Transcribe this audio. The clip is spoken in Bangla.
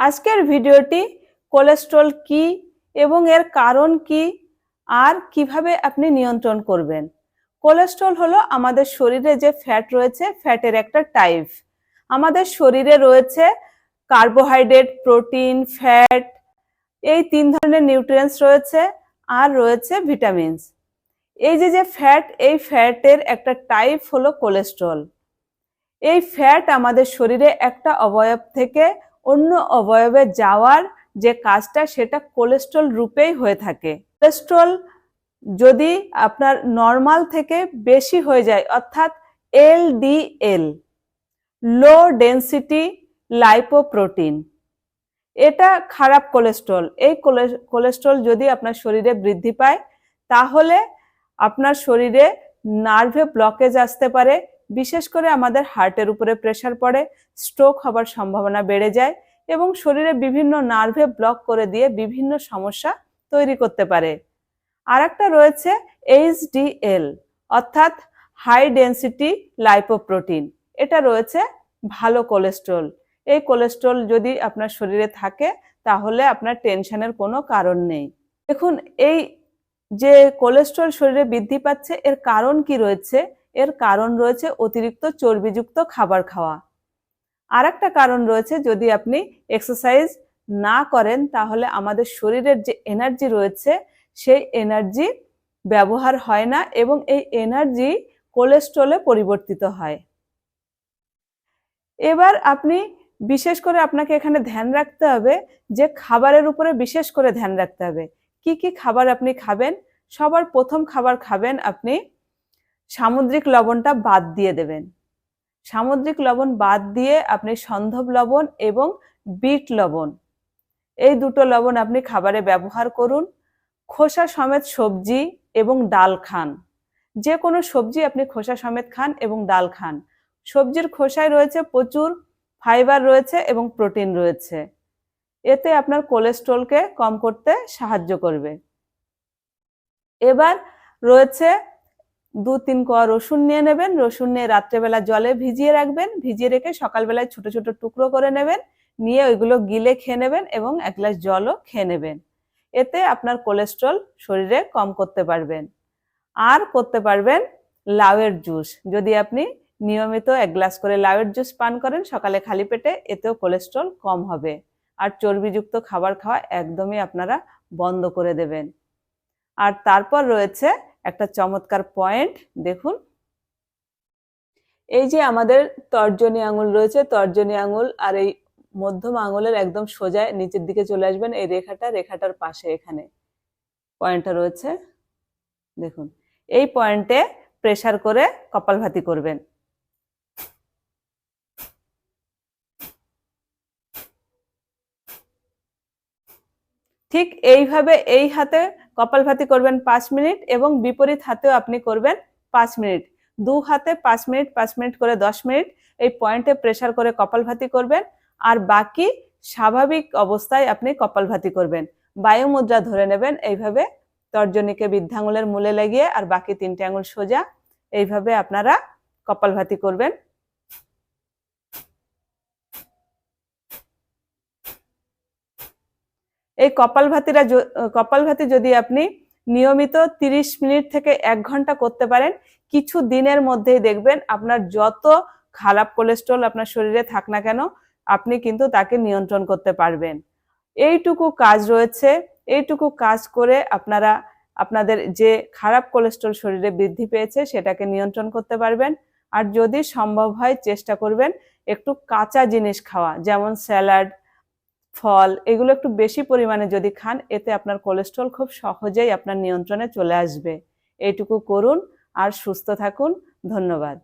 আজকের ভিডিওটি কোলেস্ট্রল কি এবং এর কারণ কি আর কীভাবে আপনি নিয়ন্ত্রণ করবেন? কোলেস্ট্রল হলো আমাদের শরীরে যে ফ্যাট রয়েছে ফ্যাটের একটা টাইপ আমাদের শরীরে রয়েছে কার্বোহাইড্রেট প্রোটিন ফ্যাট এই তিন ধরনের নিউট্রিয়েন্টস রয়েছে আর রয়েছে ভিটামিনস এই যে যে ফ্যাট এই ফ্যাটের একটা টাইপ হলো কোলেস্ট্রল এই ফ্যাট আমাদের শরীরে একটা অবয়ব থেকে অন্য অবয়বে যাওয়ার যে কাজটা সেটা কোলেস্ট্রল রূপেই হয়ে থাকে। কোলেস্ট্রল যদি আপনার নর্মাল থেকে বেশি হয়ে যায়, অর্থাৎ এলডিএল লো ডেন্সিটি লাইপোপ্রোটিন এটা খারাপ কোলেস্ট্রল এই কোলেস্ট্রল যদি আপনার শরীরে বৃদ্ধি পায়, তাহলে আপনার শরীরে নার্ভে ব্লকেজ আসতে পারে বিশেষ করে আমাদের হার্টের উপরে প্রেশার পড়ে স্ট্রোক হবার সম্ভাবনা বেড়ে যায় এবং শরীরে বিভিন্ন নার্ভে ব্লক করে দিয়ে বিভিন্ন সমস্যা তৈরি করতে পারে। আর একটা রয়েছে এইচডিএল অর্থাৎ হাই ডেন্সিটি লাইপোপ্রোটিন এটা রয়েছে ভালো কোলেস্ট্রল এই কোলেস্ট্রল যদি আপনার শরীরে থাকে, তাহলে আপনার টেনশনের কোনো কারণ নেই। দেখুন, এই যে কোলেস্ট্রল শরীরে বৃদ্ধি পাচ্ছে, এর কারণ কি রয়েছে? এর কারণ রয়েছে অতিরিক্ত চর্বিযুক্ত খাবার খাওয়া। আর একটা কারণ রয়েছে, যদি আপনি এক্সারসাইজ না করেন, তাহলে আমাদের শরীরের যে এনার্জি রয়েছে, সেই এনার্জি ব্যবহার হয় না এবং এই এনার্জি কোলেস্ট্রলে পরিবর্তিত হয়। এবার আপনি বিশেষ করে আপনাকে এখানে ধ্যান রাখতে হবে যে খাবারের উপরে বিশেষ করে ধ্যান রাখতে হবে। কি কি খাবার আপনি খাবেন? সবার প্রথম খাবার খাবেন আপনি সামুদ্রিক লবণটা বাদ দিয়ে দেবেন। সামুদ্রিক লবণ বাদ দিয়ে আপনি সন্ধব লবণ এবং বিট লবণ, এই দুটো লবণ আপনি খাবারে ব্যবহার করুন। খোসা সমেত সবজি এবং ডাল খান। যে কোনো সবজি আপনি খোসা সমেত খান এবং ডাল খান। সবজির খোসায় রয়েছে প্রচুর ফাইবার রয়েছে এবং প্রোটিন রয়েছে। এতে আপনার কোলেস্ট্রলকে কম করতে সাহায্য করবে। এবার রয়েছে দু তিন কোয়া রসুন নিয়ে নেবেন। রসুন নিয়ে রাত্রেবেলা জলে ভিজিয়ে রাখবেন। ভিজিয়ে রেখে সকালবেলায় ছোট ছোট টুকরো করে নেবেন। নিয়ে ওইগুলো গিলে খেয়ে নেবেন এবং এক গ্লাস জলও খেয়ে নেবেন। এতে আপনার কোলেস্ট্রল শরীরে কম করতে পারবেন। আর করতে পারবেন লাউয়ের জুস। যদি আপনি নিয়মিত এক গ্লাস করে লাউয়ের জুস পান করেন, সকালে খালি পেটে, এতেও কোলেস্ট্রল কম হবে। আর চর্বিযুক্ত খাবার খাওয়া একদমই আপনারা বন্ধ করে দেবেন। আর তারপর রয়েছে একটা চমৎকার পয়েন্ট দেখুন। এই যে আমাদের তর্জনী আঙুল রয়েছে, তর্জনী আঙুল আর এই মধ্যম আঙুলের একদম সোজায় নিচের দিকে চলে আসবেন, এই রেখাটা, রেখাটার পাশে এখানে পয়েন্টটা রয়েছে। দেখুন, এই পয়েন্টে প্রেসার করে কপালভাতি করবেন। ঠিক এইভাবে এই হাতে কপালভাতি করবেন পাঁচ মিনিট এবং বিপরীত হাতেও আপনি করবেন পাঁচ মিনিট। দু হাতে পাঁচ মিনিট পাঁচ মিনিট করে দশ মিনিট, এই পয়েন্টে প্রেশার করে কপালভাতি করবেন। আর বাকি স্বাভাবিক অবস্থায় আপনি কপালভাতি করবেন। বায়ু মুদ্রা ধরে নেবেন, এইভাবে তর্জনীকে বৃদ্ধাঙ্গুলের মূলে লাগিয়ে আর বাকি তিনটে আঙুল সোজা, এইভাবে আপনারা কপালভাতি করবেন। এই কপালভাতিরা কপালভাতি যদি আপনি নিয়মিত 30 মিনিট থেকে এক ঘণ্টা করতে পারেন, কিছু দিনের মধ্যেই দেখবেন আপনার যত খারাপ কোলেস্ট্রল আপনার শরীরে থাক না কেন, আপনি কিন্তু তাকে নিয়ন্ত্রণ করতে পারবেন। এইটুকু কাজ রয়েছে, এইটুকু কাজ করে আপনারা, আপনাদের যে খারাপ কোলেস্ট্রল শরীরে বৃদ্ধি পেয়েছে সেটাকে নিয়ন্ত্রণ করতে পারবেন। আর যদি সম্ভব হয়, চেষ্টা করবেন একটু কাঁচা জিনিস খাওয়া, যেমন স্যালাড ফল, এগুলো একটু বেশি পরিমাণে যদি খান, এতে আপনার কোলেস্ট্রল খুব সহজেই আপনার নিয়ন্ত্রণে চলে আসবে। এইটুকু করুন আর সুস্থ থাকুন। ধন্যবাদ।